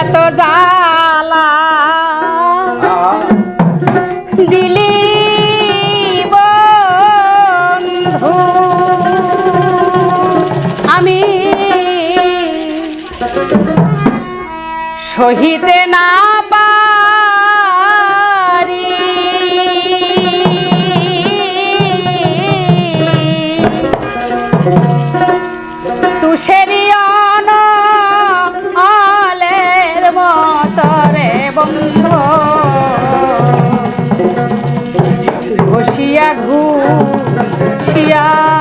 এত জালা বন্ধু। আমি সহিতে না পারি Yeah.